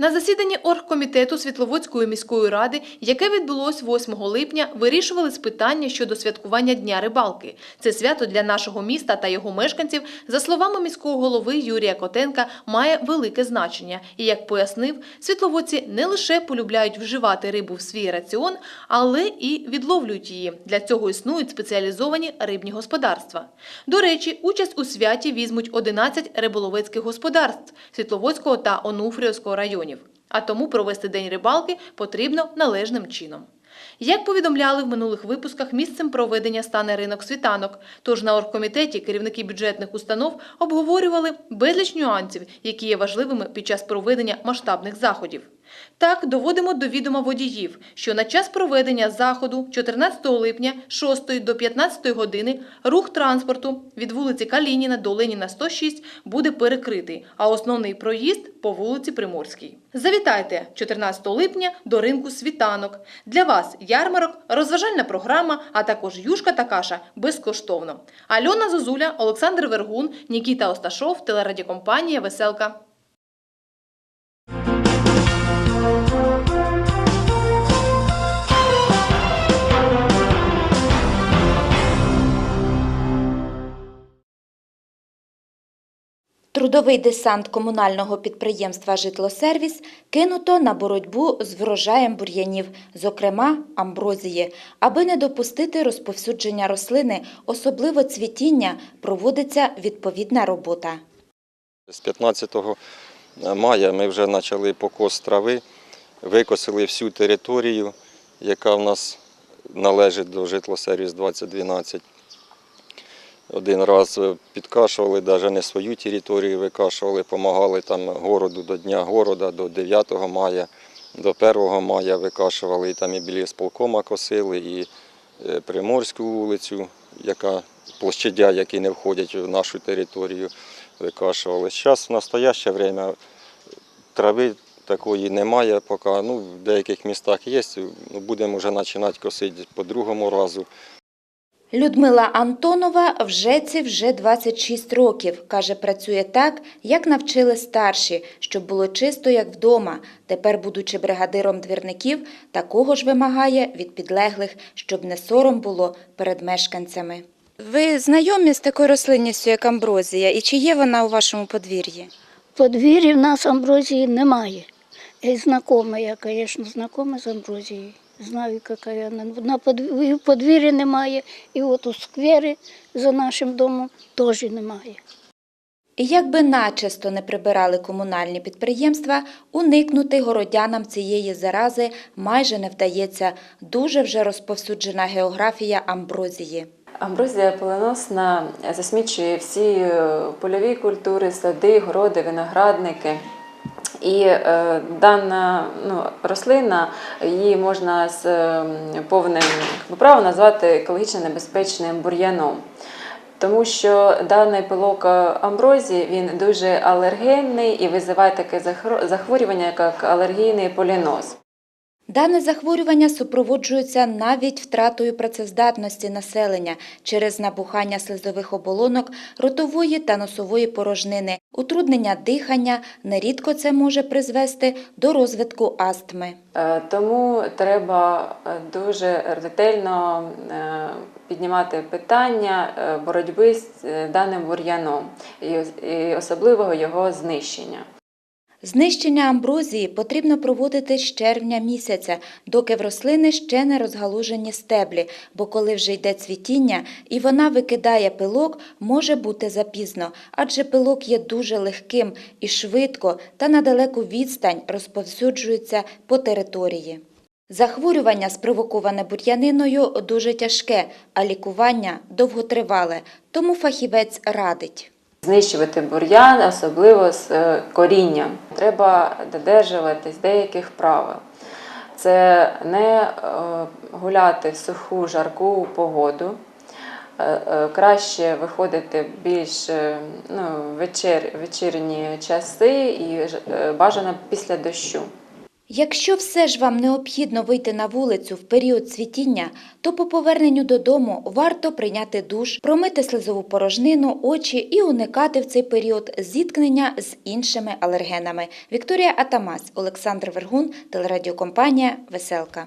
На засіданні оргкомітету Світловодської міської ради, яке відбулось 8 липня, вирішували з питання щодо святкування Дня рибалки. Це свято для нашого міста та його мешканців, за словами міського голови Юрія Котенка, має велике значення. І як пояснив, світловодці не лише полюбляють вживати рибу в свій раціон, але і відловлюють її. Для цього існують спеціалізовані рибні господарства. До речі, участь у святі візьмуть 11 риболовецьких господарств Світловодського та Онуфріївського районів. А тому провести день рибалки потрібно належним чином. Як повідомляли в минулих випусках, місцем проведення стане ринок світанок. Тож на оргкомітеті керівники бюджетних установ обговорювали безліч нюансів, які є важливими під час проведення масштабних заходів. Так, доводимо до відома водіїв, що на час проведення заходу 14 липня 6 до 15 години рух транспорту від вулиці Калініна до Леніна 106 буде перекритий, а основний проїзд по вулиці Приморській. Завітайте 14 липня до ринку світанок. Для вас ярмарок, розважальна програма, а також юшка та каша безкоштовно. Альона Зозуля, Олександр Вергун, Нікіта Осташов, телерадіокомпанія Веселка. Трудовий десант комунального підприємства «Житлосервіс» кинуто на боротьбу з врожаєм бур'янів, зокрема амброзії. Аби не допустити розповсюдження рослини, особливо цвітіння, проводиться відповідна робота. З 15 мая ми вже почали покос трави, викосили всю територію, яка в нас належить до житлосервіс 2012. Один раз підкашували, навіть не свою територію викашували, допомагали там городу до Дня города, до 9 мая, до 1 мая викашували, і там і біля сполкома косили, і е, Приморську вулицю, яка площадя, які не входять в нашу територію, викашували. Зараз в настояще время трави такої немає, поки ну, в деяких містах є. Ну, будемо вже починати косити по другому разу. Людмила Антонова в ЖЕЦі вже 26 років. Каже, працює так, як навчили старші, щоб було чисто, як вдома. Тепер, будучи бригадиром двірників, такого ж вимагає від підлеглих, щоб не сором було перед мешканцями. Ви знайомі з такою рослинністю, як амброзія, і чи є вона у вашому подвір'ї? Подвір'ї в нас амброзії немає. Я знакома, я, звісно, знакома з амброзією. Знаю, яка вона. На подвір'ї, немає, і от у сквері за нашим домом теж немає. І як би начисто не прибирали комунальні підприємства, уникнути городянам цієї зарази майже не вдається. Дуже вже розповсюджена географія амброзії. Амброзія поленосна засмічує всі е, польові культури, сади, городи, виноградники. І е, дана ну, рослина, її можна з е, повним правом назвати екологічно небезпечним бур'яном. Тому що даний пилок е, амброзії він дуже алергенний і визиває таке захворювання, як алергійний поліноз. Дане захворювання супроводжується навіть втратою працездатності населення через набухання слизових оболонок, ротової та носової порожнини, утруднення дихання. Нерідко це може призвести до розвитку астми. Е, Тому треба е, дуже ретельно е, піднімати питання боротьби з даним бур'яном і особливого його знищення. Знищення амброзії потрібно проводити з червня місяця, доки в рослини ще не розгалужені стеблі, бо коли вже йде цвітіння і вона викидає пилок, може бути запізно, адже пилок є дуже легким і швидко та на далеку відстань розповсюджується по території. Захворювання, спровоковане бур'яниною, дуже тяжке, а лікування довготривале, тому фахівець радить. Знищувати бур'ян, особливо з е, корінням. Треба додержуватись деяких правил. Це не е, гуляти в суху жарку погоду. Е, Краще виходити більш ну, вечір, вечірні часи і бажано після дощу. Якщо все ж вам необхідно вийти на вулицю в період цвітіння, то по поверненню додому варто прийняти душ, промити слизову порожнину, очі і уникати в цей період зіткнення з іншими алергенами. Вікторія Атамас, Олександр Вергун, телерадіокомпанія Веселка.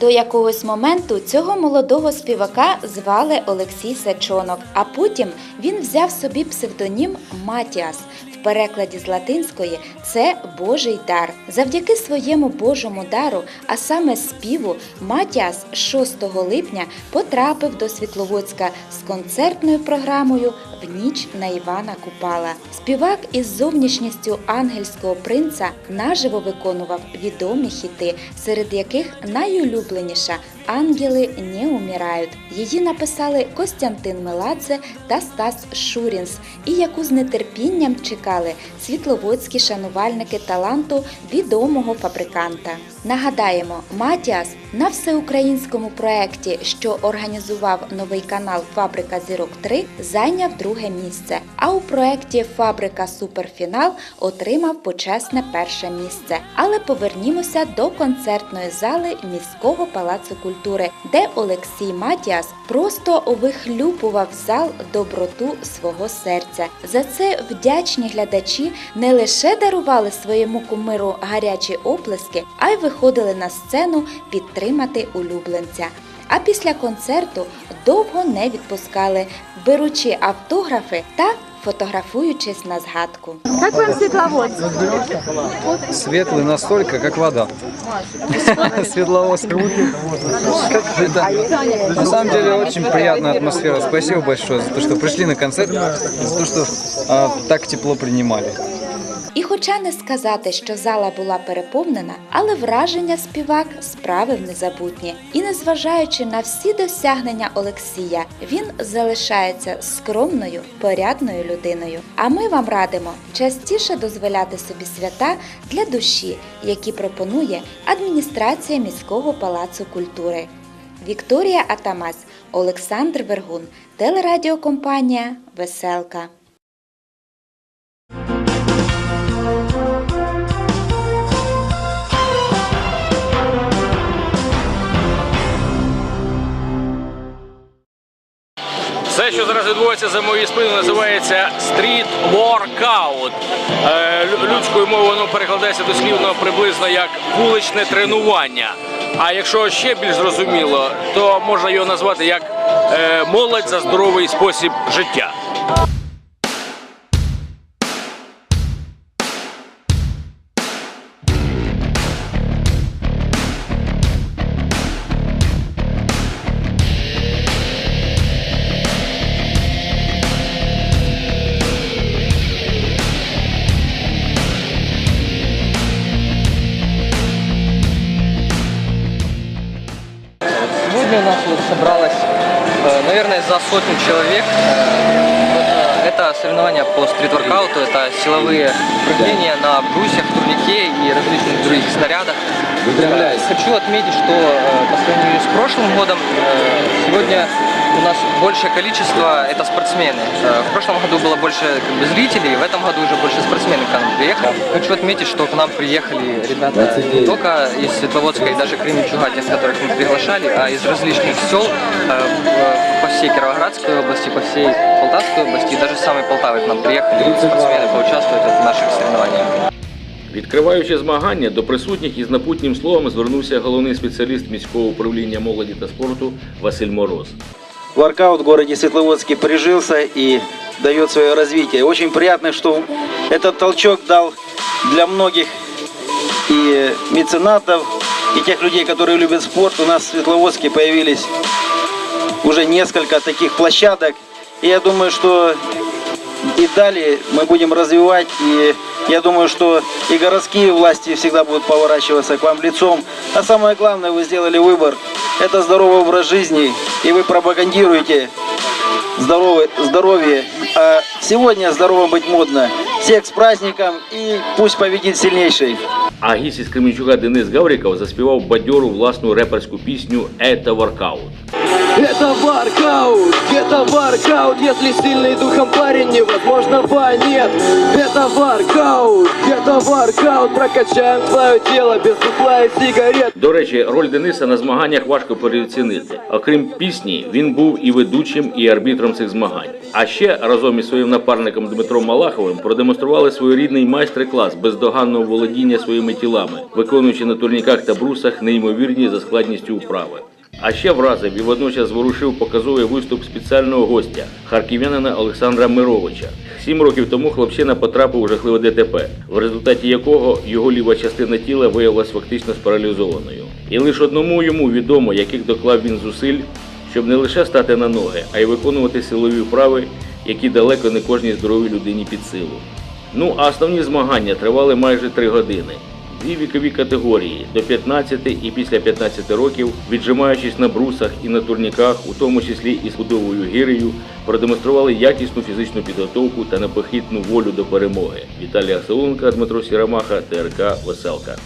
До якогось моменту цього молодого співака звали Олексій Сачонок, а потім він взяв собі псевдонім Матіас. Перекладі з латинської це Божий дар. Завдяки своєму Божому дару, а саме співу, Матіас 6 липня потрапив до Світловодська з концертною програмою В ніч на Івана Купала. Співак із зовнішністю ангельського принца наживо виконував відомі хіти, серед яких найулюбленіша Ангели не умирають. Її написали Костянтин Меладзе та Стас Шурінс, і яку з нетерпінням чекали світловодські шанувальники таланту відомого фабриканта. Нагадаємо, Матіас на всеукраїнському проєкті, що організував новий канал Фабрика Зірок 3, зайняв друге місце. А у проєкті Фабрика Суперфінал отримав почесне перше місце. Але повернімося до концертної зали міського палацу культури, де Олексій Матіас просто вихлюпував зал доброту свого серця. За це вдячні глядачі не лише дарували своєму кумиру гарячі оплески, а й виходили на сцену підтримати улюбленця. А після концерту довго не відпускали, беручи автографи та фотографуючись на згадку. Как вам Светловодск? Светлый настолько, как вода. Светловодск. Да. На самом деле очень приятная атмосфера. Спасибо большое за то, что пришли на концерт, за то, что так тепло принимали. І хоча не сказати, що зала була переповнена, але враження співак справив незабутні. І незважаючи на всі досягнення Олексія, він залишається скромною, порядною людиною. А ми вам радимо частіше дозволяти собі свята для душі, які пропонує адміністрація міського палацу культури. Вікторія Атамась, Олександр Вергун, телерадіокомпанія Веселка. Відбувається за моєю спиною, називається Street воркаут. Е, Людською мовою воно перекладається дослівно приблизно як вуличне тренування. А якщо ще більш зрозуміло, то можна його назвати як е, молодь за здоровий спосіб життя. Сегодня у нас вот собралось, э, наверное, за сотню человек. Э, Это соревнования по стрит-воркауту, это силовые упражнения на брусьях, турнике и различных других снарядах. Хочу отметить, что э, по сравнению с прошлым годом сегодня у нас большее количество это спортсмены. Э, В прошлом году было больше как бы, зрителей, в этом году уже больше спортсменов к нам приехало. Хочу отметить, что к нам приехали ребята не только из Светловодска и даже Кременчуга, тех, которых мы приглашали, а из различных сел э, в- по всей Кировоградской области, по всей Полтавской области, и даже с самой Полтавы к нам приехали спортсмены поучаствовать в наших соревнованиях. Відкриваючи змагання, до присутніх із напутнім словом звернувся головний спеціаліст міського управління молоді та спорту Василь Мороз. Воркаут в городе Светловодске прижился и дает свое развитие. Очень приятно, что этот толчок дал для многих и меценатов, и тех людей, которые любят спорт. У нас в Светловодске появились уже несколько таких площадок. И я думаю, что и далее мы будем развивать. И я думаю, что и городские власти всегда будут поворачиваться к вам лицом. А самое главное, вы сделали выбор. Это здоровый образ жизни. И вы пропагандируете здоровый, здоровье. А сегодня здоровым быть модно. Всех с праздником и пусть победит сильнейший. А гість із Кременчука Денис Гавриков заспівав бадьору власну реперську пісню «Это воркаут». Это воркаут, это воркаут Если сильный духом парень, невозможно нет Это воркаут, это воркаут Прокачаем твое тело без бухла и сигарет До речі, роль Дениса на змаганнях важко переоцінити. Окрім пісні, він був і ведучим, і арбітром цих змагань. А ще разом із своїм напарником Дмитром Малаховим продемонстрували своєрідний майстер-клас бездоганного володіння своїми тілами, виконуючи на турніках та брусах неймовірні за складністю вправи. А ще вразив і водночас зворушив показовий виступ спеціального гостя харків'янина Олександра Мировича. Сім років тому хлопчина потрапив у жахливе ДТП, в результаті якого його ліва частина тіла виявилась фактично спаралізованою. І лише одному йому відомо, яких доклав він зусиль, щоб не лише стати на ноги, а й виконувати силові вправи, які далеко не кожній здоровій людині під силу. Ну а основні змагання тривали майже три години. Дві вікові категорії до 15 і після 15 років, віджимаючись на брусах і на турніках, у тому числі і з будовою гірею, продемонстрували якісну фізичну підготовку та непохитну волю до перемоги. Віталій Асаунка, Дмитро Сірамаха, ТРК Веселка.